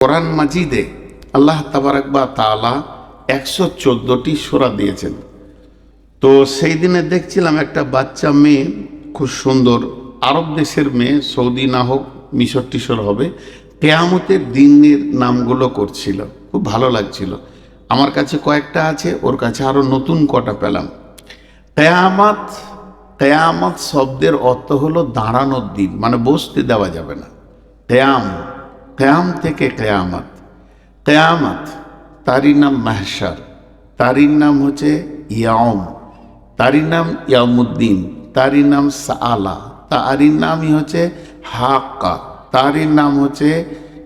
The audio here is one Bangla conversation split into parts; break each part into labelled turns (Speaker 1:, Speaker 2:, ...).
Speaker 1: কোরআন মাজিদে আল্লাহ তাবারাকবা তালা একশো চোদ্দোটি সোরা দিয়েছেন। তো সেই দিনে দেখছিলাম একটা বাচ্চা মেয়ে, খুব সুন্দর, আরব দেশের মেয়ে, সৌদি না হোক মিশর টিশর হবে, কেয়ামতের দিনের নামগুলো করছিল। খুব ভালো লাগছিল। আমার কাছে কয়েকটা আছে, ওর কাছে আরও নতুন কটা পেলাম। কেয়ামাত, কেয়ামত শব্দের অর্থ হলো দাঁড়ানোর দিন মানে বসতে দেওয়া যাবে না। কেয়াম কেয়াম থেকে কেয়ামত কেয়ামত তারই নাম মাহসার তারই নাম হচ্ছে ইয়াম তারই নাম ইয়ামুদ্দিন তারই নাম সালা তারই নামই হচ্ছে হাক্কা তারই নাম হচ্ছে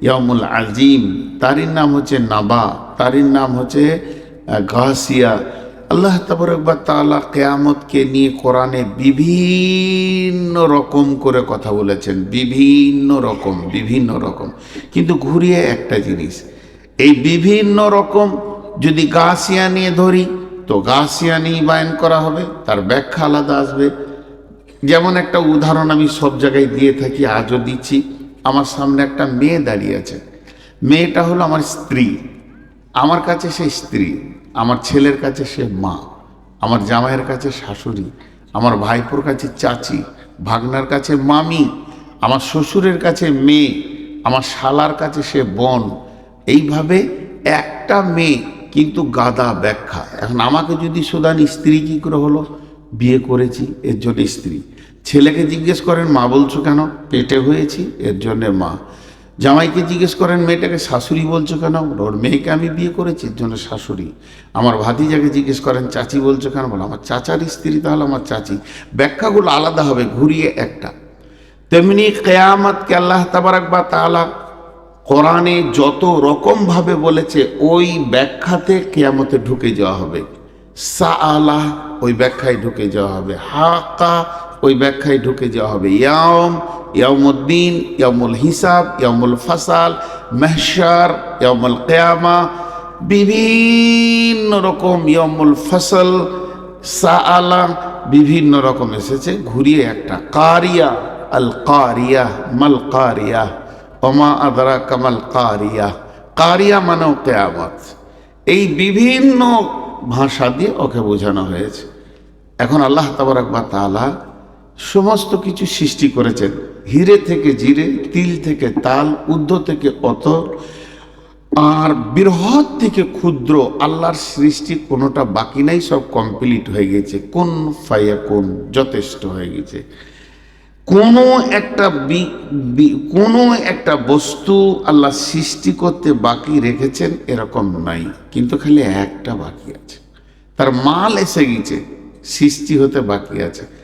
Speaker 1: ইয়ামুল আজিম তারই নাম হচ্ছে নাবা তারই নাম হচ্ছে গাছিয়া আল্লাহ তাবরকবা তাআলা কেয়ামতকে নিয়ে কোরআনে বিভিন্ন রকম করে কথা বলেছেন, বিভিন্ন রকম বিভিন্ন রকম। কিন্তু ঘুরিয়ে একটা জিনিস, এই বিভিন্ন রকম যদি গাছিয়া নিয়ে ধরি, তো গাছিয়া নিয়ে বায়ন করা হবে, তার ব্যাখ্যা আলাদা আসবে। যেমন একটা উদাহরণ আমি সব জায়গায় দিয়ে থাকি, আজও দিচ্ছি। আমার সামনে একটা মেয়ে দাঁড়িয়ে আছে। মেয়েটা হলো আমার স্ত্রী। আমার কাছে সেই স্ত্রী। আমার ছেলের কাছে সে মা, আমার জামাইয়ের কাছে শাশুড়ি, আমার ভাইপোর কাছে চাচি, ভাগনার কাছে মামি, আমার শ্বশুরের কাছে মেয়ে, আমার শালার কাছে সে বোন। এইভাবে একটা মেয়ে কিন্তু গাদা ব্যাখ্যা। এখন আমাকে যদি সুদান স্ত্রী কী করে হলো? বিয়ে করেছি, এর জন্য স্ত্রী। ছেলেকে জিজ্ঞেস করেন, মা বলছো কেন? পেটে হয়েছি, এর জন্যে মা। জামাইকে জিজ্ঞেস করেন, মেয়েটাকে শাশুড়ি বলছো কেন? ওর মেয়েকে আমি বিয়ে করেছি, এর জন্য শাশুড়ি। আমার ভাতিজাকে জিজ্ঞেস করেন, চাচি বলছো কেন? বলো, আমার চাচার স্ত্রী তাহলে আমার চাচি। ব্যাখ্যাগুলো আলাদা হবে, ঘুরিয়ে একটা। তেমনি কেয়ামতকে আল্লাহ তাবারাক বা তাআলা কোরআনে যত রকমভাবে বলেছে, ওই ব্যাখ্যাতে কেয়ামতে ঢুকে যাওয়া হবে। সা আলাহ ওই ব্যাখ্যায় ঢুকে যাওয়া হবে। হাকা ওই ব্যাখ্যায় ঢুকে যাওয়া হবে। ইয়াম ইয়ামুদ্দিন ইয়ামুল হিসাব ইয়ামুল ফাসাল মেহসার ইয়ামুল কেয়ামা বিভিন্ন রকম ইয়ামুল ফসল সা আলা বিভিন্ন রকম এসেছে। ঘুরিয়ে একটা, কারিয়া আল কারিয়া মাল কারিয়া ওমা আদরা কামাল কারিয়া কারিয়া মানেও কেয়ামত। এই বিভিন্ন ভাষা দিয়ে ওকে বোঝানো হয়েছে। এখন আল্লাহ তাবারাকবা তাআলা সমস্ত কিছু সৃষ্টি করেছেন। হিরে থেকে জিরে, তিল থেকে তাল উদ্ধ থেকে অতর, আর বৃহৎ থেকে ক্ষুদ্র। আল্লাহর সৃষ্টি কোনোটা বাকি নাই, সব কমপ্লিট হয়ে গেছে। কোন ফাইয়া কোন যথেষ্ট হয়ে গেছে। কোনো একটা কোনো একটা বস্তু আল্লাহ সৃষ্টি করতে বাকি রেখেছেন, এরকম নাই। কিন্তু খালি একটা বাকি আছে। তার মাল এসে গেছে, সৃষ্টি হতে বাকি আছে।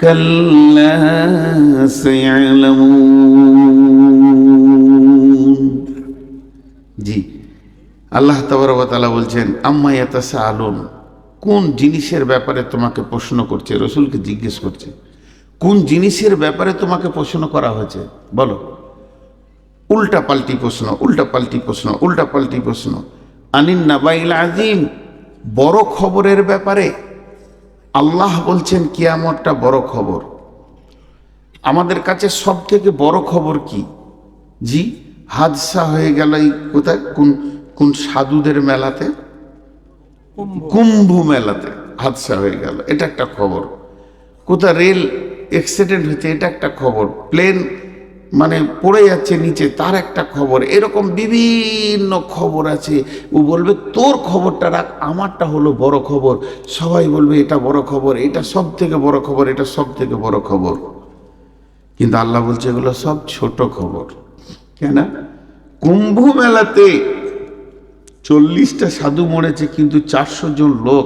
Speaker 1: كلا سيعلمون জি আল্লাহ তালা বলছেন আম্মা ইয়াতাসা আলুন কোন জিনিসের ব্যাপারে তোমাকে প্রশ্ন করছে রসুলকে জিজ্ঞেস করছে কোন জিনিসের ব্যাপারে তোমাকে প্রশ্ন করা হয়েছে বলো উল্টা পাল্টি প্রশ্ন উল্টা পাল্টি প্রশ্ন উল্টা পাল্টি প্রশ্ন আনিন নাবাইল আজিম বড় খবরের ব্যাপারে আল্লাহ বলছেন কিয়ামতটা বড় খবর। আমাদের কাছে সব থেকে বড় খবর কি? জি হাদসা হয়ে গেল এই কোথায়? কোন কোন সাধুদের মেলাতে? কুম্ভ। মেলাতে হাদসা হয়ে গেল। এটা একটা খবর। কোথায় রেল অ্যাক্সিডেন্ট হয়েছে এটা একটা খবর। প্লেন মানে পড়ে যাচ্ছে নিচে, তার একটা খবর। এরকম বিভিন্ন খবর আছে। ও বলবে, তোর খবরটা রাখ, আমারটা হলো বড় খবর। সবাই বলবে, এটা বড় খবর, এটা সব থেকে বড় খবর, এটা সব থেকে বড় খবর। কিন্তু আল্লাহ বলছে, এগুলো সব ছোট খবর। কেন? কুম্ভ মেলাতে চল্লিশটা সাধু মরেছে, কিন্তু চারশো জন লোক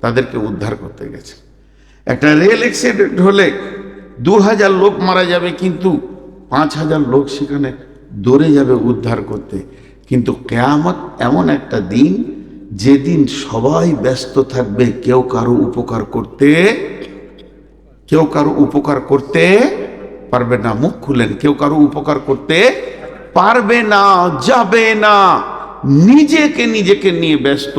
Speaker 1: তাদেরকে উদ্ধার করতে গেছে। একটা রেল অ্যাক্সিডেন্ট হলে দু হাজার লোক মারা যাবে, কিন্তু পাঁচ হাজার লোক সেখানে দৌড়ে যাবে উদ্ধার করতে। কিন্তু কেয়ামত এমন একটা দিন, যেদিন সবাই ব্যস্ত থাকবে, কেউ কারও উপকার করতে, কেউ কারও উপকার করতে পারবে না। মুখ খুলেন, কেউ কারও উপকার করতে পারবে না, যাবে না। নিজেকে নিজেকে নিয়ে ব্যস্ত।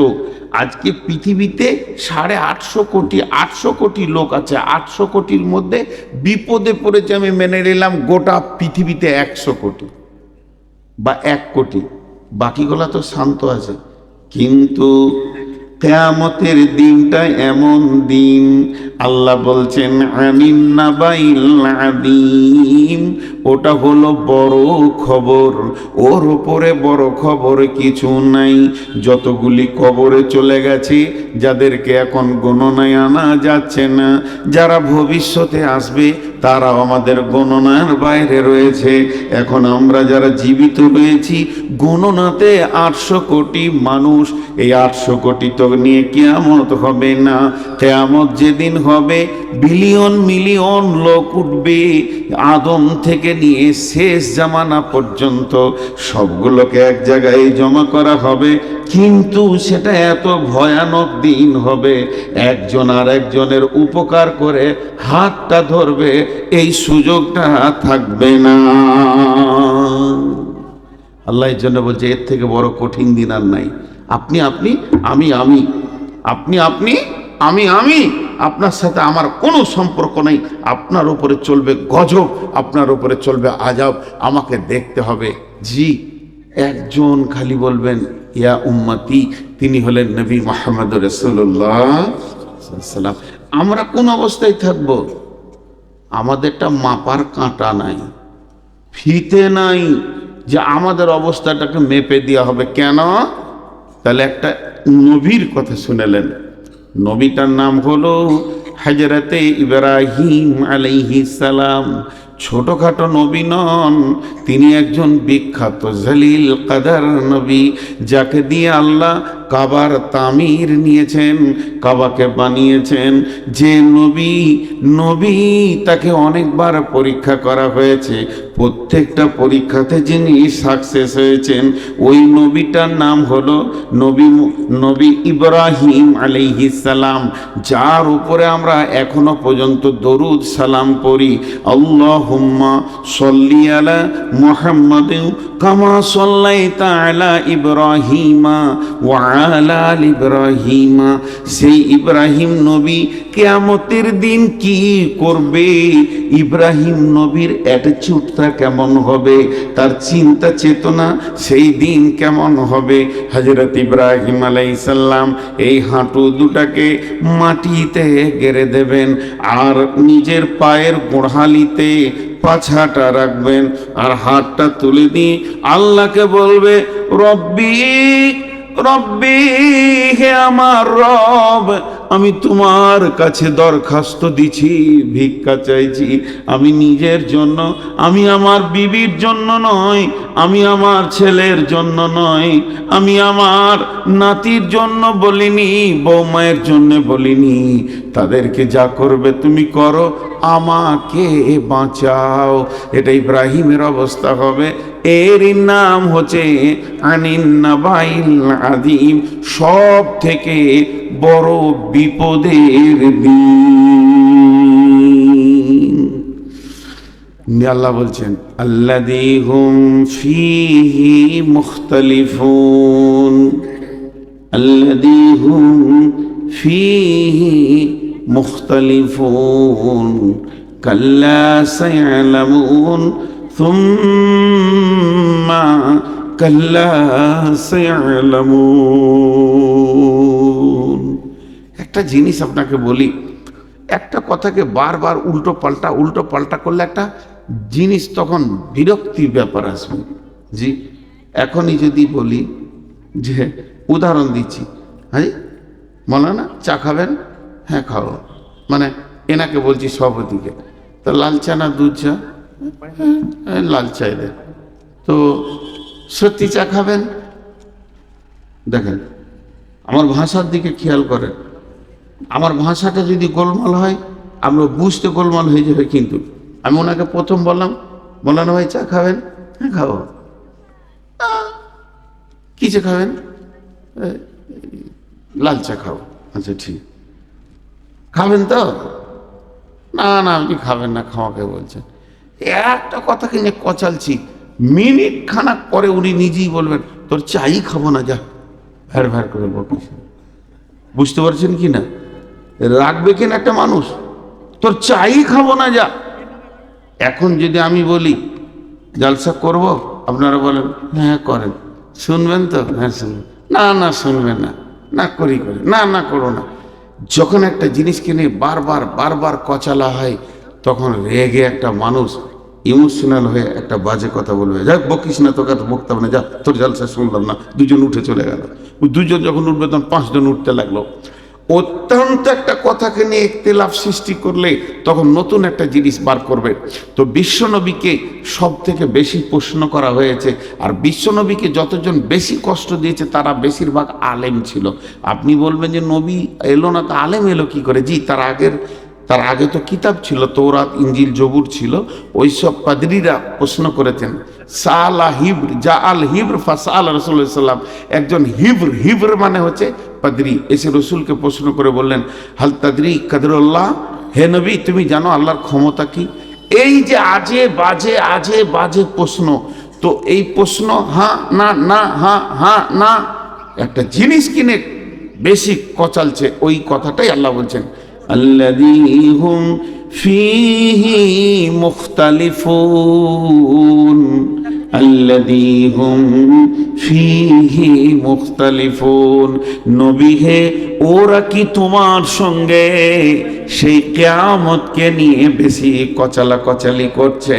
Speaker 1: আজকে পৃথিবীতে সাড়ে আটশো কোটি আটশো কোটি লোক আছে। আটশো কোটির মধ্যে বিপদে পড়েছে আমি মেনে নিলাম গোটা পৃথিবীতে একশো কোটি বা এক কোটি। বাকিগুলা তো শান্ত আছে। কিন্তু কেয়ামতের দিনটা এমন দিন। আল্লাহ বলছেন আমিন নাবাইল আদিম। ওটা হলো বড় খবর। ওর উপরে বড় খবর কিছু নাই। যতগুলি কবরে চলে গেছে, যাদেরকে এখন গণনায় আনা যাচ্ছে না, যারা ভবিষ্যতে আসবে, তারাও আমাদের গণনার বাইরে রয়েছে। এখন আমরা যারা জীবিত রয়েছি, গণনাতে আটশো কোটি মানুষ, এই আটশো কোটি তো নিয়ে কেয়ামত হবে না। কেয়ামত যেদিন হবে, বিলিয়ন মিলিয়ন লোক উঠবে আদম থেকে নিয়ে শেষ জামানা পর্যন্ত। সবগুলোকে এক জায়গায় জমা করা হবে, কিন্তু সেটা এত ভয়ানক দিন হবে। একজন আর একজনের উপকার করে হাতটা ধরবে, এই সুযোগটা থাকবে না। আল্লাহ এর জন্য বলছে, এর থেকে বড় কঠিন দিন আর নাই। আপনি আপনি, আমি আমি। আপনি আপনি, আমি আমি। আপনার সাথে আমার কোনো সম্পর্ক নেই। আপনার উপরে চলবে গজব, আপনার উপরে চলবে আজাব আমাকে দেখতে হবে। জি, একজন খালি বলবেন, ইয়া উম্মতি। তিনি হলেন নবী মোহাম্মদ রসুল্লাহ সাল্লাম আমরা কোন অবস্থায় থাকব? আমাদেরটা মাপার কাঁটা নাই, ফিতে নাই যে আমাদের অবস্থাটাকে মেপে দেওয়া হবে। কেন? তাহলে একটা নবীর কথা শুনেলেন। নবীটার নাম হলো হাজরতে ইব্রাহিম আলাইহি সালাম। ছোটখাটো নবী নন, তিনি একজন বিখ্যাত জলিল কাদার নবী, যাকে দিয়ে আল্লাহ কাবার তামির নিয়েছেন, কাবাকে বানিয়েছেন। যে নবী নবী তাকে অনেকবার পরীক্ষা করা হয়েছে। প্রত্যেকটা পরীক্ষাতে যিনি সাকসেস হয়েছেন, ওই নবীটার নাম হলো নবী নবী ইব্রাহিম সালাম, যার উপরে আমরা এখনও পর্যন্ত দরুদ সালাম পড়ি। আল্লাহুম্মা সল্লি আলা মুহাম্মাদ কামা সাল্লাইতা আলা ইব্রাহিমা ওয়া আলা আলি ইব্রাহিমা। সেই ইব্রাহিম নবী কেয়ামতের দিন কি করবে? ইব্রাহিম নবীর অ্যাটিচিউডটা কেমন হবে? তার চিন্তা চেতনা সেই দিন কেমন হবে? হজরত ইব্রাহিম আলাইসাল্লাম এই হাঁটু দুটাকে মাটিতে গেড়ে দেবেন আর নিজের পায়ের গোড়ালিতে পাছাটা রাখবেন আর হাতটা তুলে দিয়ে আল্লাহকে বলবে রব্বি রব্বি হে আমার রব আমি তোমার কাছে দরখাস্ত দিছি, ভিক্ষা চাইছি। আমি নিজের জন্য, আমি আমার বিবির জন্য নয়, আমি আমার ছেলের জন্য নয়, আমি আমার নাতির জন্য বলিনি, বৌমায়ের জন্য বলিনি। তাদেরকে যা করবে তুমি করো, আমাকে বাঁচাও। এটা ইব্রাহিমের অবস্থা হবে। এর নাম হচ্ছে আনিন্নাবাইল আদিম সব থেকে বড় বিপদের দিন আল্লাহ বলছেন আল্লাদি হুম ফিহি মুখতালিফুন আল্লাদি হুম ফিহি মুখতালিফুন কাল্লা সায়ালামুন ثم كلا سيعلمون একটা জিনিস আপনাকে বলি একটা কথাকে বারবার উল্টো পাল্টা উল্টো পাল্টা করলে একটা জিনিস তখন বিরক্তির ব্যাপার আসবে। জি এখনই যদি বলি যে উদাহরণ দিচ্ছি হ্যাঁ বলো না চা খাবেন? হ্যাঁ খাও মানে এনাকে বলছি সভাপতিকে তো লাল চা না দুধ চা? হ্যাঁ, লাল চাই দেন তো সত্যি চা খাবেন? দেখেন আমার ভাষার দিকে খেয়াল করেন। আমার ভাষাটা যদি গোলমাল হয়, আমরা বুঝতে গোলমাল হয়ে যাবে কিন্তু। আমি ওনাকে প্রথম বললাম বললাম, ভাই, চা খাবেন? হ্যাঁ খাব। কি চা খাবেন? লাল চা খাব। আচ্ছা ঠিক। খাবেন তো? না না, আপনি খাবেন না, খাওয়াকে বলছেন। একটা কথাকে নিয়ে কচালছি। মিনিট খানাক পরে উনি নিজেই বলবেন, তোর চাই খাব না, যা। ভ্যার ভ্যার করে বুঝতে পারছেন কি না? রাখবে কিনা একটা মানুষ? তোর চাই খাব না যা। এখন যদি আমি বলি, জালসা করব? আপনারা বলেন হ্যাঁ করেন। শুনবেন তো? হ্যাঁ শুনবেন। না না, শুনবেন না। না, করি করি। না না, করো না। যখন একটা জিনিসকে নিয়ে বারবার বারবার কচালা হয়, তখন রেগে একটা মানুষ ইমোশনাল হয়ে একটা বাজে কথা বলবে। যাক বকিস না তোকে তো বকতাম না। যা, তোর জালসা শুনলাম না, দুজন উঠে চলে গেল। দুজন যখন উঠবে, তখন পাঁচজন উঠতে লাগল। অত্যন্ত একটা কথাকে নিয়ে একতেলাফ সৃষ্টি করলে তখন নতুন একটা জিনিস বার করবে। তো বিশ্বনবীকে সব থেকে বেশি প্রশ্ন করা হয়েছে, আর বিশ্বনবীকে যতজন বেশি কষ্ট দিয়েছে তারা বেশিরভাগ আলেম ছিল। আপনি বলবেন যে, নবী এলো না তো আলেম এলো কি করে? জি, তার আগের তার আগে তো কিতাব ছিল তৌরাত ইঞ্জিল জবুর ছিল, ওইসব পাদরিরা প্রশ্ন করেছেন, সালা হিব্র জা আল হিব্র ফাসাল রসুল্লাম একজন হিব্র হিব্র মানে হচ্ছে পাদরি এসে রসুলকে প্রশ্ন করে বললেন, হাল তাদরি কাদরুল্লাহ? হে নবী, তুমি জানো আল্লাহর ক্ষমতা কি? এই যে আজে বাজে আজে বাজে প্রশ্ন, তো এই প্রশ্ন হ্যাঁ না না হ্যাঁ হ্যাঁ না, একটা জিনিস কিনে বেশি কচালছে, ওই কথাটাই আল্লাহ বলছেন। الذي هم فيه مختلفون الذي هم فيه مختلفون নবী হে ওরা কি তোমার সঙ্গে সেই কেয়ামতকে নিয়ে বেশি কচালা কচালি করছে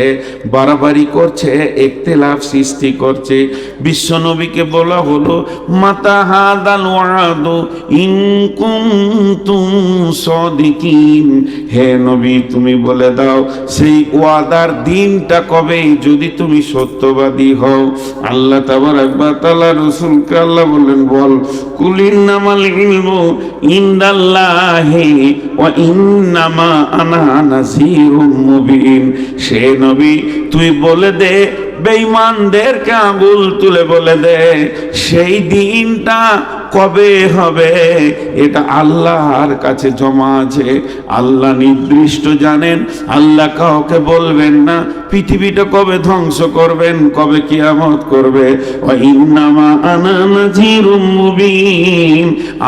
Speaker 1: বাড়াবাড়ি করছে একতেলাফ সৃষ্টি করছে বিশ্বনবীকে বলা হলো মাতা হাদাল ওয়াদু ইন কুনতুম সাদিকিন হে নবী, তুমি বলে দাও, সেই ওয়াদার দিনটা কবে? যদি তুমি সত্যবাদী হও, আল্লাহ তাবারাক ওয়া তাআলা রাসূলকে আল্লাহ বললেন, বল, কুলিন নামাল ইলমু ইনদাল্লাহি ওয়া ইন্নামা আনা নাসিরুম মুবিন। সে নবী, তুই বলে দে, বেঈমানদেরকে আঙুল তুলে বলে দে, সেই দিনটা কবে হবে? এটা আল্লাহর কাছে জমা আছে। আল্লাহ নির্দিষ্ট জানেন, আল্লাহ কাউকে বলবেন না, পৃথিবীটা কবে ধ্বংস করবেন, কবে কিয়ামত করবে?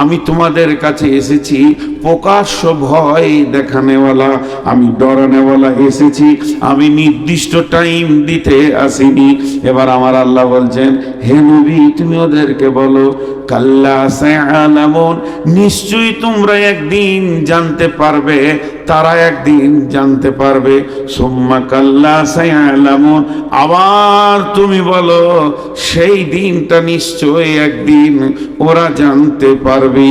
Speaker 1: আমি তোমাদের কাছে এসেছি, প্রকাশ্য ভয় দেখানেওয়ালা, আমি ডরানেওয়ালা এসেছি, আমি নির্দিষ্ট টাইম দিতে আসিনি। এবার আমার আল্লাহ বলছেন, হে নবী, তুমি ওদেরকে বলো কাল্লা সায়ালামুন, নিশ্চয়ই তোমরা একদিন জানতে পারবে, তারা একদিন জানতে পারবে। সুম্মা কাল্লা সায়ালামুন, আবার তুমি বলো, সেই দিনটা নিশ্চয়ই একদিন ওরা জানতে পারবে।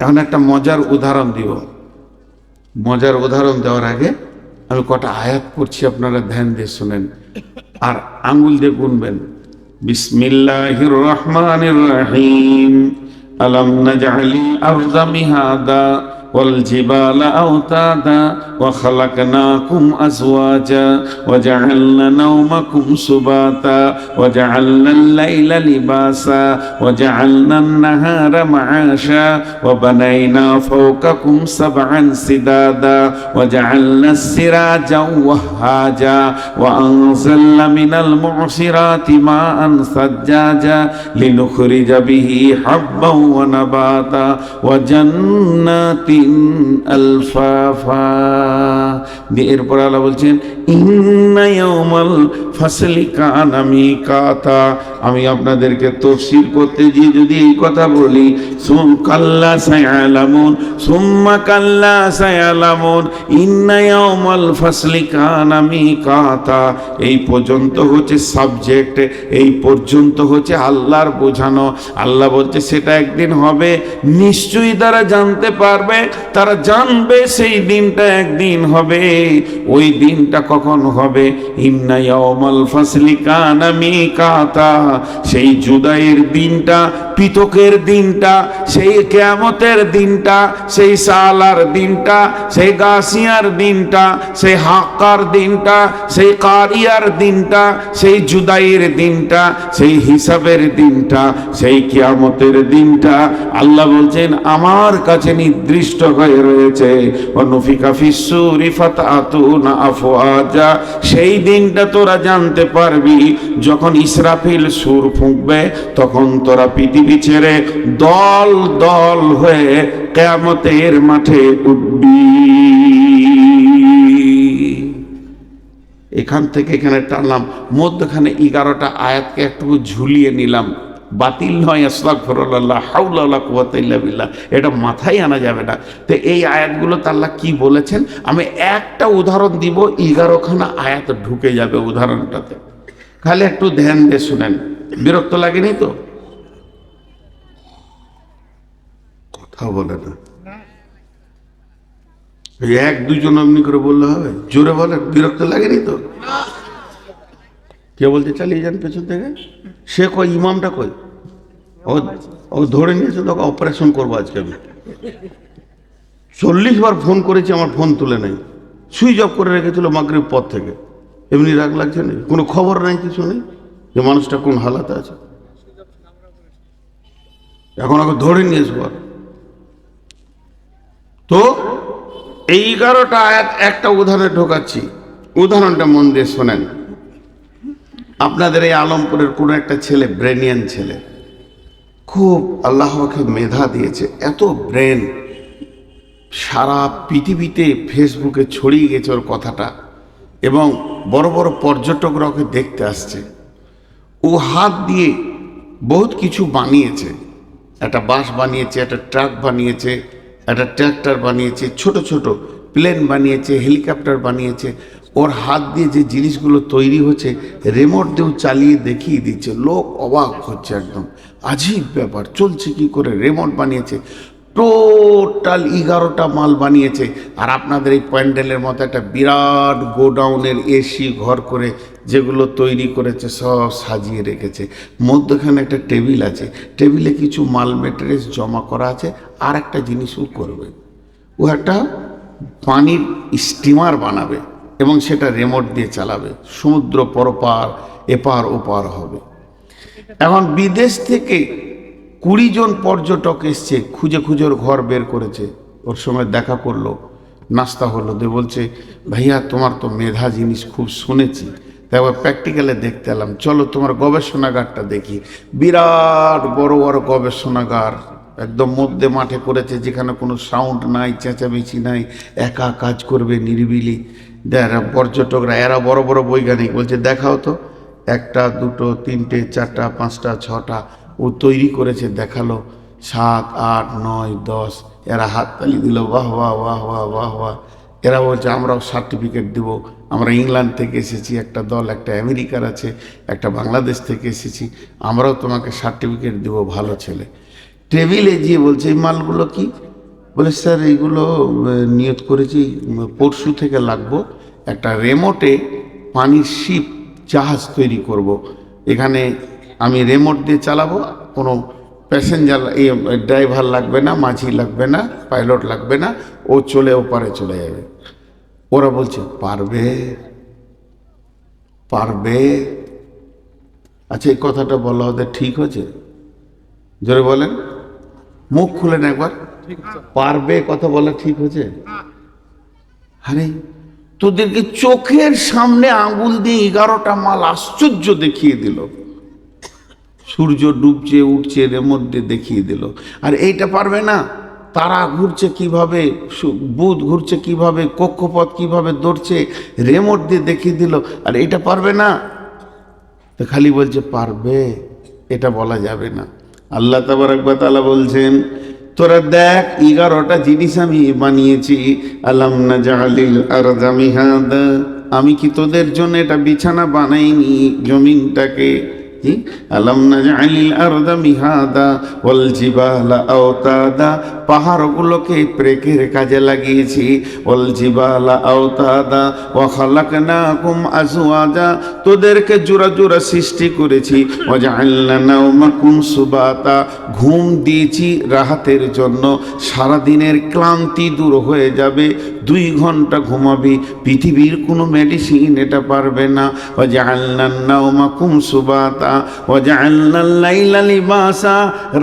Speaker 1: এখন একটা মজার উদাহরণ দিব। মজার উদাহরণ দেওয়ার আগে আমি কটা আয়াত করছি আপনারা ধ্যান দিয়ে শুনেন। আর আঙ্গুল দিয়ে গুনবেন। বিসমিল্লাহির রহমানির রহিম আলম নাজালি আরদা মিহাদা والجبال أوتادا وخلقناكم أزواجا وجعلنا نومكم سباتا وجعلنا الليل لباسا وجعلنا النهار معاشا وبنينا فوقكم سبعا سدادا وجعلنا السراج وهاجا وأنزلنا من المعصرات ماء ثجاجا لنخرج به حبا ونباتا وجنات আলফাফা এরপর আল্লাহ বলছেন, ইন্না ইয়াউমাল ফাসলি কানা মিকাতা। আমি আপনাদেরকে তফসিল করতে গিয়ে যদি এই কথা বলি, সোম কাল্লা সায়ালামুন, সোম্মা কাল্লা সায়ালামুন, ইন্না ইয়াউমাল ফাসলি কানা মিকাতা। এই পর্যন্ত হচ্ছে সাবজেক্ট, এই পর্যন্ত হচ্ছে আল্লাহর বোঝানো। আল্লাহ বলছে, সেটা একদিন হবে, নিশ্চয়ই তারা জানতে পারবে তারা জানবে সেই দিনটা একদিন হবে। ওই দিনটা কখন হবে? ইমনাইয়া ওমাল ফাসলি কানা কাতা সেই জুদাইয়ের দিনটা
Speaker 2: পিতকের দিনটা, সেই কেয়ামতের দিনটা, সেই সালার দিনটা, সেই গাছিয়ার দিনটা, সেই হাক্কার দিনটা, সেই কারিয়ার দিনটা, সেই জুদাইয়ের দিনটা, সেই হিসাবের দিনটা, সেই কিয়ামতের দিনটা। আল্লাহ বলছেন, আমার কাছে নির্দিষ্ট হয়ে রয়েছে। সেই দিনটা তোরা জানতে পারবি, যখন ইসরাফিল সুর ফুঁকবে, তখন তোরা পৃথিবী ছেড়ে দল দল হয়ে কেয়ামতের মাঠে উঠবি।
Speaker 1: এখান থেকে এখানে টানলাম, মধ্যখানে এগারোটা আয়াতকে একটু ঝুলিয়ে নিলাম। বাতিল নয় আসলাক ফরল্লাহ হাউল্লাহ কুয়াতিল্লা এটা মাথায় আনা যাবে না। তো এই আয়াতগুলো আল্লাহ কি বলেছেন? আমি একটা উদাহরণ দিব, এগারোখানা আয়াত ঢুকে যাবে উদাহরণটাতে। খালি একটু ধ্যান দিয়ে শুনেন। বিরক্ত লাগেনি তো? কথা বলে না এই এক দুজন অমনি করে বললে হবে? জোরে বলে, বিরক্ত লাগেনি তো? কে বলতে চালিয়ে যান পেছন থেকে? সে কয়, ইমামটা কই ও ও ধরে নিয়েছে, তোকে অপারেশন করব আজকে আমি। চল্লিশ বার ফোন করেছি, আমার ফোন তুলে নেই। সুইচ অফ করে রেখেছিল মাগরিব পর থেকে। এমনি রাগ লাগছে না কোনো খবর নাই, কিছু নেই? যে মানুষটা কোন হালাতে আছে? এখন ওকে ধরে নিয়ে আসব আর। তো এই এগারোটা আয়াত একটা উদাহরণে ঢোকাচ্ছি। উদাহরণটা মন দিয়ে শোনেন। আপনাদের এই আলমপুরের কোনো একটা ছেলে, ব্রেনিয়ান ছেলে, খুব আল্লাহকে মেধা দিয়েছে, এত ব্রেন, সারা পৃথিবীতে ফেসবুকে ছড়িয়ে গেছে ওর কথাটা, এবং বড় বড় পর্যটকরা ওকে দেখতে আসছে। ও হাত দিয়ে বহুত কিছু বানিয়েছে। একটা বাস বানিয়েছে, একটা ট্রাক বানিয়েছে একটা ট্র্যাক্টর বানিয়েছে, ছোট ছোট, প্লেন বানিয়েছে, হেলিকপ্টার বানিয়েছে। ওর হাত দিয়ে যে জিনিসগুলো তৈরি হচ্ছে রেমোট দিয়েও চালিয়ে দেখিয়ে দিচ্ছে। লোক অবাক হচ্ছে একদম। আজীব ব্যাপার, চলছে কি করে? রেমোট বানিয়েছে। টোটাল এগারোটা মাল বানিয়েছে। আর আপনাদের এই প্যান্ডেলের মতো একটা বিরাট গোডাউনের এসি ঘর করে যেগুলো তৈরি করেছে, সব সাজিয়ে রেখেছে। মধ্যখানে একটা টেবিল আছে। টেবিলে কিছু মাল মেটেরিয়ালস জমা করা আছে। আর একটা জিনিসও করবে। ও একটা পানির স্টিমার বানাবে এবং সেটা রেমোট দিয়ে চালাবে। সমুদ্র পরপার, এপার ওপার হবে। এখন বিদেশ থেকে কুড়ি জন পর্যটক এসছে, খুঁজে খুঁজে ওর ঘর বের করেছে। ওর সঙ্গে দেখা করল, নাস্তা হলো। দিয়ে বলছে, ভাইয়া, তোমার তো মেধা জিনিস খুব শুনেছি। আবার প্র্যাকটিক্যালে দেখতে এলাম। চলো তোমার গবেষণাগারটা দেখি। বিরাট বড় বড় গবেষণাগার। একদম মধ্যে মাঠে করেছে যেখানে কোনো সাউন্ড নাই, চেঁচামেচি নাই, একা কাজ করবে নিরিবিলি। পর্যটকরা, এরা বড় বড় বৈজ্ঞানিক, বলছে, দেখাও তো। একটা, দুটো, তিনটে, চারটা, পাঁচটা, ছটা, ও তৈরি করেছে, দেখাল। সাত, আট, নয়, দশ, এরা হাততালি দিল, বাহ বাহ বাহ বাহ বাহ বাহ। এরা বলছে, আমরাও সার্টিফিকেট দেবো। আমরা ইংল্যান্ড থেকে এসেছি, একটা দল, একটা আমেরিকার আছে, একটা বাংলাদেশ থেকে এসেছি। আমরাও তোমাকে সার্টিফিকেট দেবো, ভালো ছেলে। টেবিলে গিয়ে বলছে, এই মালগুলো কি? বলে, স্যার এইগুলো নিয়ত করেছি পরশু থেকে লাগবো। একটা রেমোটে পানির শিপ জাহাজ তৈরি করব। এখানে আমি রেমোট দিয়ে চালাবো, কোনো প্যাসেঞ্জার এই ড্রাইভার লাগবে না, মাঝি লাগবে না পাইলট লাগবে না, ও চলে ওপারে চলে যাবে। ওরা বলছে, পারবে পারবে। আচ্ছা এই কথাটা বলা ওদের ঠিক হয়েছে? জোরে বলেন। মুখ খুলেন একবার। পারবে কথা বলা ঠিক হয়েছে? আরে, তোদেরকে চোখের সামনে আঙ্গুল দিয়ে এগারোটা মাল আশ্চর্য দেখিয়ে দিল। সূর্য ডুবছে, উঠছে, এর মধ্যে দেখিয়ে দিল। আর এইটা পারবে না। তারা ঘুরছে কীভাবে বুধ ঘুরছে কীভাবে, কক্ষপথ কীভাবে দৌড়ছে রেমোট দিয়ে দেখিয়ে দিল। আর এটা পারবে না। তো খালি বলছে, পারবে। এটা বলা যাবে না। আল্লাহ তাবারাকবা বলছেন, তোরা দেখ, এগারোটা জিনিস আমি বানিয়েছি। আলাম না জাহালিল আর আমি কি তোদের জন্য এটা বিছানা বানাইনি জমিনটাকে? কি? আলম নাজআলিল আরদা মিহাদা ওয়াল জিবালা আওতাদা। পাহাড়গুলোকে প্রেকের কাজে লাগিয়েছি। ওয়াল জিবালা আওতাদা। ওয়া খালাকনাকুম আজওয়াজা। তোদেরকে জোড়া জোড়া সৃষ্টি করেছি। ওয়া জাআলনা নাওমাকুম সুবাতা। ঘুম দিয়েছি রাহাতের জন্য। সারা দিনের ক্লান্তি দূর হয়ে যাবে। দুই ঘণ্টা ঘুমাবি। পৃথিবীর কোনো মেডিসিন এটা পারবে না। ও জাহান্নাকুম সুবাতা। ও জাহান্নাল্লাইলা লিবাসা।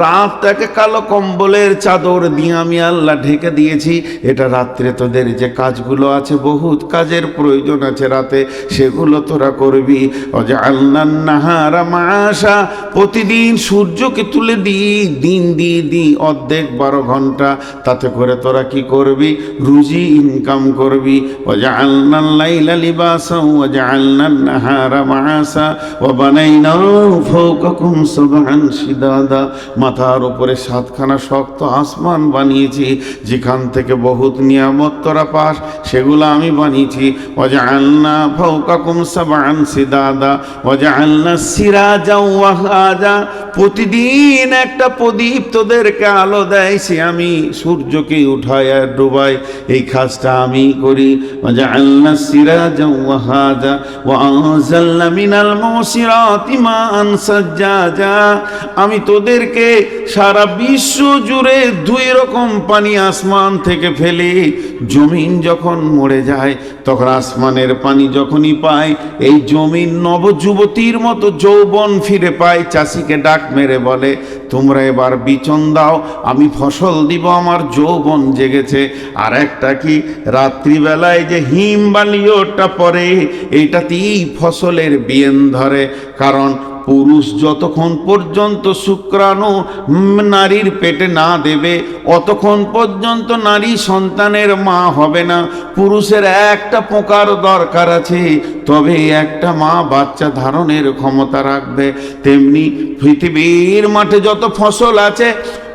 Speaker 1: রাতটাকে কালো কম্বলের চাদর দিয়ে আমি আল্লাহ ঢেকে দিয়েছি। এটা রাত্রে তোদের যে কাজগুলো আছে, বহুত কাজের প্রয়োজন আছে রাতে, সেগুলো তোরা করবি। ও জাহান্নাহারা মাসা প্রতিদিন সূর্যকে তুলে দিই দিন দিয়ে দিই অর্ধেক বারো ঘণ্টা। তাতে করে তোরা কি করবি? রুজি ইনকাম করবি। ও জাহান্নাল্লাইলা লিবাসা ও জাহান্নাহারা মাসা ও বানাইনাও ফৌকাকুম সাবআন শিদাদা মাথার উপরে সাতখানা শক্ত আসমান বানিয়েছি, যেখান থেকে বহুত নিয়ামত তোরা পাস সেগুলো আমি বানিয়েছি। ওজাআলনা ফাওকাকুম সাবআন সিদাদা ওজাআলনা সিরাজা ওয়াহাজা প্রতিদিন একটা প্রদীপ তোদেরকে আলো দেয় সে আমি, সূর্যকে উঠাই আর ডুবাই, এই কাজটা আমি করি। ওজাআলনা সিরাজা ওয়াহাজা ওয়াআনজালনা মিনাল মুসিরাতি সাজ্জাজা আমি তোদেরকে সারা বিশ্ব জুড়ে দুই রকম পানি আসমান থেকে ফেলে। জমিন যখন মরে যায়, তখন আসমানের পানি যখনই পায়, এই জমিন নবযুবতীর মতো যৌবন ফিরে পায়। চাষিকে ডাক মেরে বলে, তোমরা এবার বিচন দাও, আমি ফসল দিব, আমার যৌবন জেগেছে। আর একটা কি, রাত্রিবেলায় যে হিম বালিওটা পরে এইটাতেই ফসলের বিয়েন ধরে। কারণ পুরুষ যতক্ষণ পর্যন্ত শুক্রাণু নারীর পেটে না দেবে, অতক্ষণ পর্যন্ত নারী সন্তানের মা হবে না। পুরুষের একটা পোকার দরকার আছে, তবে একটা মা বাচ্চা ধারণের ক্ষমতা রাখবে। তেমনি পৃথিবীর মাঠে যত ফসল আছে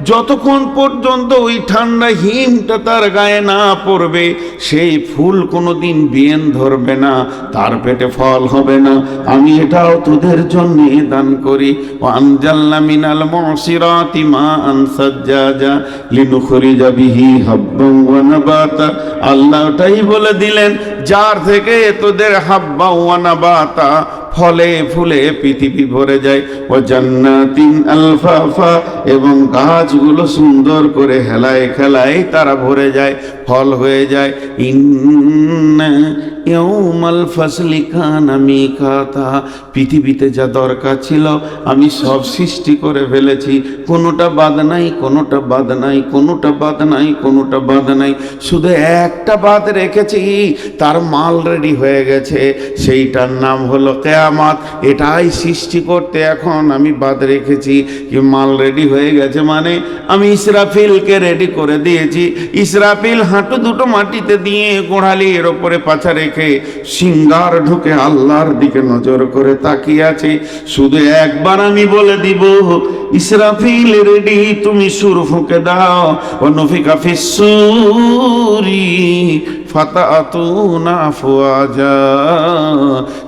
Speaker 1: যতক্ষণ পর্যন্ত ওই ঠান্ডা হিমটা তার গায়ে না পড়বে, সেই ফুল কোনোদিন বিয়েন ধরবে না, তার পেটে ফল হবে না। আমি এটাও তোদের জন্য দান করি। ও আনজাল্লা মিনাল মুসিরাতি মা আন সাজ্জাজা লিনুখরিজা বিহি হাব্বান ওয়া নাবাতা। আল্লাহ ওটাই বলে দিলেন, যার থেকে তোদের হাব্বা ওয়া নাবাতা ফলে ফুলে পৃথিবী ভরে যায়। ও জান্নাতিন আলফাফা এবং গাছগুলো সুন্দর করে হেলায় খেলায় তারা ভরে যায়। ফল হয়ে যায়। ইন্না ইয়াউমাল ফাসলি কানা মিকাতা। পৃথিবীতে যা দরকার ছিল আমি সব সৃষ্টি করে ফেলেছি। কোনোটা বাদ নাই, কোনোটা বাদ নাই, কোনোটা বাদ নাই, কোনোটা বাদ নাই। শুধু একটা বাদ রেখেছি, তার মাল রেডি হয়ে গেছে। সেইটার নাম হলো কেয়ামাত। এটাই সৃষ্টি করতে এখন আমি বাদ রেখেছি। কি মাল রেডি হয়ে গেছে মানে? আমি ইসরাফিলকে রেডি করে দিয়েছি। ইসরাফিল হাঁটু দুটো মাটিতে দিয়ে গোড়ালির ওপরে পাছা রেখে সিঙ্গার ঢুকে আল্লাহর দিকে নজর করে তাকিয়ে আছে। শুধু একবার আমি বলে দিব, ইসরাফিল রেডি, তুমি সুর ফুঁকে দাও। ও নফিকা ফিসুরি ফাতাতুনা ফুয়াজা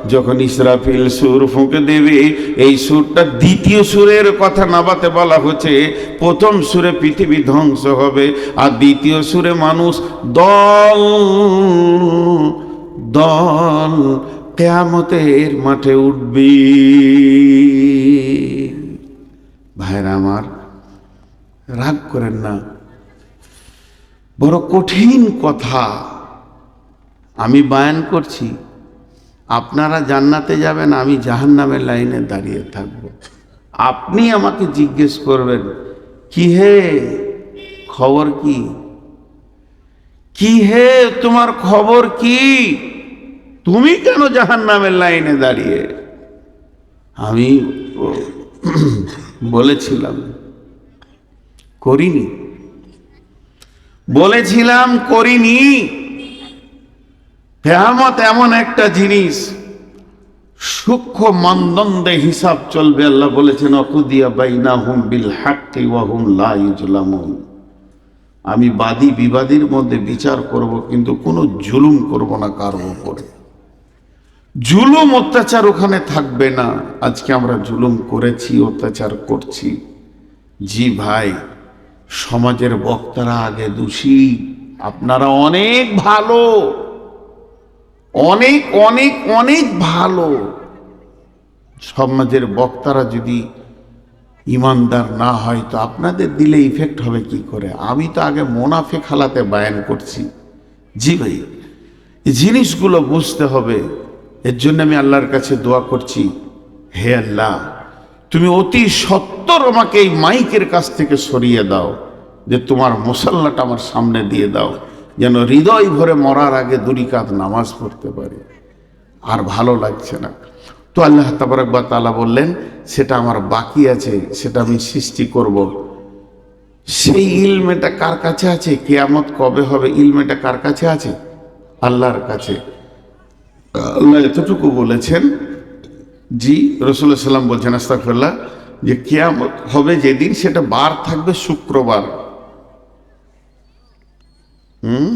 Speaker 1: যখন ইসরাফিল সুর ফুঁকে দেবে, এই সুরটা দ্বিতীয় সুরের কথা নাবাতে বলা হচ্ছে, প্রথম সুরে পৃথিবী ধ্বংস হবে, আর দ্বিতীয় সুরে মানুষ দল দল কেয়ামতের মাঠে উঠবে। ভাইরা আমার, রাগ করেন না। বড় কঠিন কথা। আমি বায়ান করছি, আপনারা জান্নাতে যাবেন, আমি জাহান্নামের লাইনে দাঁড়িয়ে থাকব। আপনি আমাকে জিজ্ঞেস করবেন, কি হে? খবর কি? কি হে? তোমার খবর কি? তুমি কেন জাহান্নামের লাইনে দাঁড়িয়ে? আমি বলেছিলাম, করিনি। বলেছিলাম, করিনি। কেয়ামত এমন একটা জিনিস, সূক্ষ্ম মানদণ্ডে হিসাব চলবে, আল্লাহ বলেছেন, অকুদিয়া বাইনা হুম বিল হাক্কি ওয়াহুম লা ইজলামুন আমি বাদী বিবাদীর মধ্যে বিচার করব, কিন্তু কোনো জুলুম করব না কারও উপরে। জুলুম অত্যাচার ওখানে থাকবে না। আজকে আমরা জুলুম করেছি, অত্যাচার করছি। জি ভাই, সমাজের বক্তারা আগে দোষী, আপনারা অনেক ভালো। অনেক অনেক অনেক ভালো। সমাজের বক্তারা যদি ইমানদার না হয়, তো আপনাদের দিলে ইফেক্ট হবে কি করে? আমি তো আগে মোনাফে খালাতে বায়ান করছি। জি ভাই জিনিসগুলো বুঝতে হবে। এর জন্য আমি আল্লাহর কাছে দোয়া করছি। হে আল্লাহ, তুমি অতি সত্তর আমাকে এই মাইকের কাছ থেকে সরিয়ে দাও, যে তোমার মশাল্লাটা আমার সামনে দিয়ে দাও। যেন হৃদয় ভরে মরার আগে দুরিকাত নামাজ পড়তে পারে। আর ভালো লাগছে না। তো আল্লাহ তাবারকবা তালা বললেন, সেটা আমার বাকি আছে, সেটা আমি সৃষ্টি করব। সেই ইলমেটা কার কাছে আছে? কেয়ামত কবে হবে? ইলমেটা কার কাছে আছে? আল্লাহর কাছে। আল্লাহ এতটুকু বলেছেন জি রসুল্লাহ সাল্লাম বলছেন আস্তাফুল্লাহ যে কেয়ামত হবে যেদিন সেটা বার থাকবে শুক্রবার। হুম